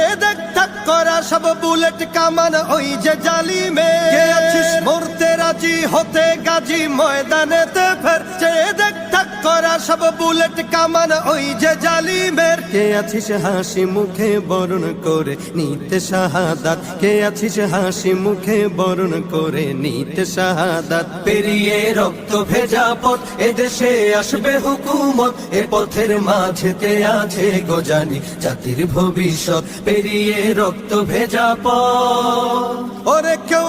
চেয়ে দেখ ঠাক করা সব বুলেট কামান, ওই যে জালিমে। কে আছিস? মরতে রাজি হতে গাজী, ময়দানেতে ফের। চেয়ে দেখ ঠাক করা সব বুলেট কামান, ওই যে জালিমের। কে আছিস হাসি মুখে বরণ করে নিতে শাহাদাত? কে আছিস হাসি মুখে বরণ করে নিতে শাহাদাত? পেরিয়ে রক্ত ভেজা পথ এদেশে আসবে হুকুমত, এ পথের মাঝেতে আছে গোজানি জাতির ভবিষ্যৎ। পেরিয়ে রক্ত ভেজা পথ। ওরে কেউ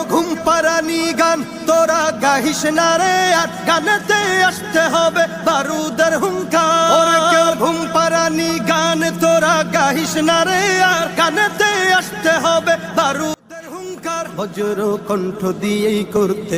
ঘুম গান তোরা গাহিস না রে আর গানেতে আসতে হবে বারুদের হুঙ্কার। ঘুম পারানি গান তোরা গাহিস না রে আর গানেতে আসতে হবে বারুদের হুঙ্কার। হজর কণ্ঠ দিয়েই করতে